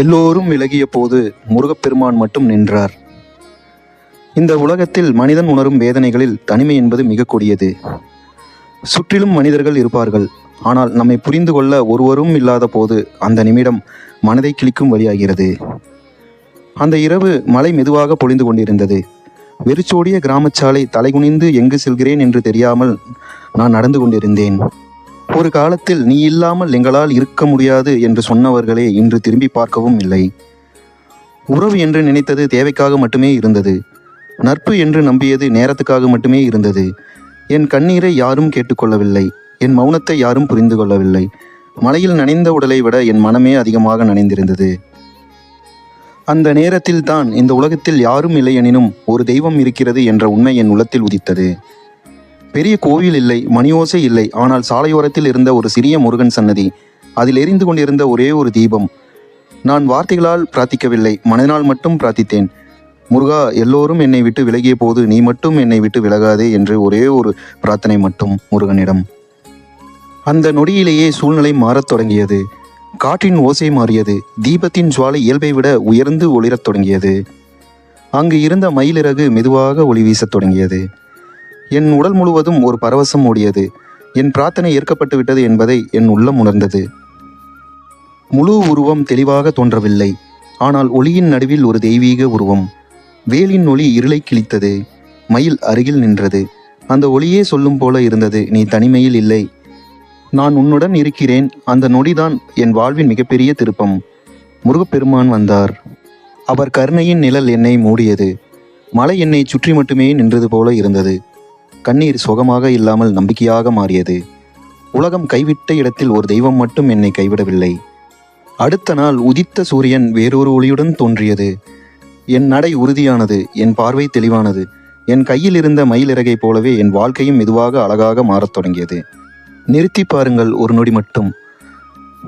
எல்லோரும் விலகிய போது முருகப்பெருமான் மட்டும் நின்றார். இந்த உலகத்தில் மனிதன் உணரும் வேதனைகளில் தனிமை என்பது மிக கொடியது. சுற்றிலும் மனிதர்கள் இருப்பார்கள். ஆனால் நம்மை புரிந்து கொள்ள ஒருவரும் இல்லாத போது அந்த நிமிடம் மனதை கிழிக்கும் வழியாகிறது. அந்த இரவு மழை மெதுவாக பொழிந்து கொண்டிருந்தது. வெறிச்சோடிய கிராமச்சாலை தலைகுனிந்து எங்கு செல்கிறேன் என்று தெரியாமல் நான் நடந்து கொண்டிருந்தேன். ஒரு காலத்தில் நீ இல்லாமல் எங்களால் இருக்க முடியாது என்று சொன்னவர்களே இன்று திரும்பி பார்க்கவும் இல்லை. உறவு என்று நினைத்தது தேவைக்காக மட்டுமே இருந்தது. நட்பு என்று நம்பியது நேரத்துக்காக மட்டுமே இருந்தது. என் கண்ணீரை யாரும் கேட்டுக்கொள்ளவில்லை. என் மௌனத்தை யாரும் புரிந்து கொள்ளவில்லை. மலையில் நனைந்த உடலை விட என் மனமே அதிகமாக நனைந்திருந்தது. அந்த நேரத்தில் தான் இந்த உலகத்தில் யாரும் இல்லை எனினும் ஒரு தெய்வம் இருக்கிறது என்ற உண்மை என் உள்ளத்தில் உதித்தது. பெரிய கோவில் இல்லை மணியோசை இல்லை. ஆனால் சாலையோரத்தில் இருந்த ஒரு சிறிய முருகன் சன்னதி அதில் எரிந்து கொண்டிருந்த ஒரே ஒரு தீபம். நான் வார்த்தைகளால் பிரார்த்திக்கவில்லை மனதினால் மட்டும் பிரார்த்தித்தேன். முருகா எல்லோரும் என்னை விட்டு விலகிய போது நீ மட்டும் என்னை விட்டு விலகாதே என்று ஒரே ஒரு பிரார்த்தனை மட்டும் முருகனிடம். அந்த நொடியிலேயே சூழ்நிலை மாறத் தொடங்கியது. காற்றின் ஓசை மாறியது. தீபத்தின் சுவாலை இயல்பை விட உயர்ந்து ஒளிரத் தொடங்கியது. அங்கு இருந்த மயிலிறகு மெதுவாக ஒளி வீசத் தொடங்கியது. என் உடல் முழுவதும் ஒரு பரவசம் ஓடியது. என் பிரார்த்தனை ஏற்கப்பட்டு விட்டது என்பதை என் உள்ளம் உணர்ந்தது. முழு உருவம் தெளிவாக தோன்றவில்லை. ஆனால் ஒளியின் நடுவில் ஒரு தெய்வீக உருவம். வேலின் ஒளி இருளை கிழித்தது. மயில் அருகில் நின்றது. அந்த ஒளியே சொல்லும் போல இருந்தது. நீ தனிமையில் இல்லை. நான் உன்னுடன் இருக்கிறேன். அந்த நொடிதான் என் வாழ்வின் மிகப்பெரிய திருப்பம். முருகப்பெருமான் வந்தார். அவர் கருணையின் நிழல் என்னை மூடியது. மலை என்னை சுற்றி மட்டுமே நின்றது போல இருந்தது. கண்ணீர் சுகமாக இல்லாமல் நம்பிக்கையாக மாறியது. உலகம் கைவிட்ட இடத்தில் ஒரு தெய்வம் மட்டும் என்னை கைவிடவில்லை. அடுத்த நாள் உதித்த சூரியன் வேறொரு ஒளியுடன் தோன்றியது. என் நடை உறுதியானது என் பார்வை தெளிவானது என் கையில் இருந்த மயிலிறகை போலவே என் வாழ்க்கையும் மெதுவாக அழகாக மாறத் தொடங்கியது. நிறுத்தி பாருங்கள் ஒரு நொடி மட்டும்.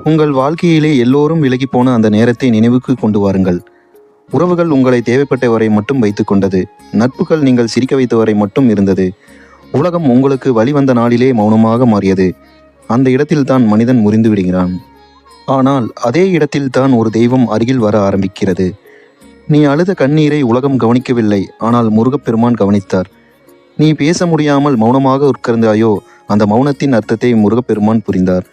உங்கள் வாழ்க்கையிலே எல்லோரும் விலகி போன அந்த நேரத்தை நினைவுக்கு கொண்டு வாருங்கள். உறவுகள் உங்களை தேவைப்பட்டவரை மட்டும் வைத்துக்கொண்டது நட்புகள் நீங்கள் சிரிக்க வைத்தவரை மட்டும் இருந்தது. உலகம் உங்களுக்கு வழிவந்த நாளிலே மௌனமாக மாறியது. அந்த இடத்தில்தான் மனிதன் முறிந்து விடுகிறான். ஆனால் அதே இடத்தில்தான் ஒரு தெய்வம் அருகில் வர ஆரம்பிக்கிறது. நீ அழுத கண்ணீரை உலகம் கவனிக்கவில்லை ஆனால் முருகப்பெருமான் கவனித்தார். நீ பேச முடியாமல் மௌனமாக உட்கார்ந்தாயோ அந்த மௌனத்தின் அர்த்தத்தை முருகப்பெருமான் புரிந்தார்.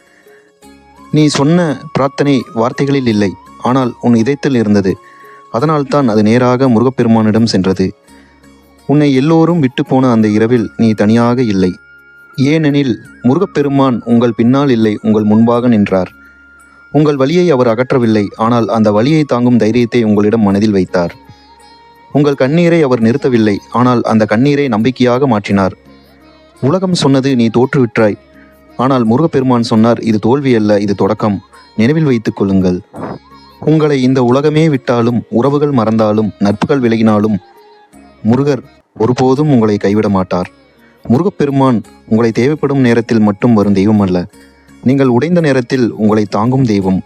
நீ சொன்ன பிரார்த்தனை வார்த்தைகளில் இல்லை ஆனால் உன் இதயத்தில் இருந்தது. அதனால்தான் அது நேராக முருகப்பெருமானிடம் சென்றது. உன்னை எல்லோரும் விட்டு போன அந்த இரவில் நீ தனியாக இல்லை. ஏனெனில் முருகப்பெருமான் உங்கள் பின்னால் இல்லை உங்கள் முன்பாக நின்றார். உங்கள் வலியை அவர் அகற்றவில்லை ஆனால் அந்த வலியை தாங்கும் தைரியத்தை உங்களிடம் மனதில் வைத்தார். உங்கள் கண்ணீரை அவர் நிறுத்தவில்லை ஆனால் அந்த கண்ணீரை நம்பிக்கையாக மாற்றினார். உலகம் சொன்னது நீ தோற்றுவிட்டாய். ஆனால் முருகப்பெருமான் சொன்னார் இது தோல்வி அல்ல இது தொடக்கம். நினைவில் வைத்துக் கொள்ளுங்கள். உங்களை இந்த உலகமே விட்டாலும் உறவுகள் மறந்தாலும் நட்புகள் விலகினாலும் முருகர் ஒருபோதும் உங்களை கைவிட மாட்டார். முருகப்பெருமான் உங்களை தேவைப்படும் நேரத்தில் மட்டும் வரும் தெய்வம் அல்ல நீங்கள் உடைந்த நேரத்தில் உங்களை தாங்கும் தெய்வம்.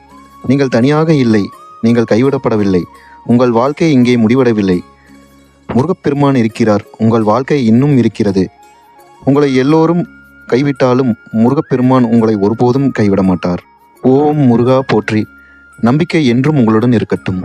நீங்கள் தனியாக இல்லை நீங்கள் கைவிடப்படவில்லை. உங்கள் வாழ்க்கை இங்கே முடிவடவில்லை முருகப்பெருமான் இருக்கிறார் உங்கள் வாழ்க்கை இன்னும் இருக்கிறது. உங்களை எல்லோரும் கைவிட்டாலும் முருகப்பெருமான் உங்களை ஒருபோதும் கைவிட மாட்டார். ஓம் முருகா போற்றி நம்பிக்கை என்றும் உங்களுடன் இருக்கட்டும்.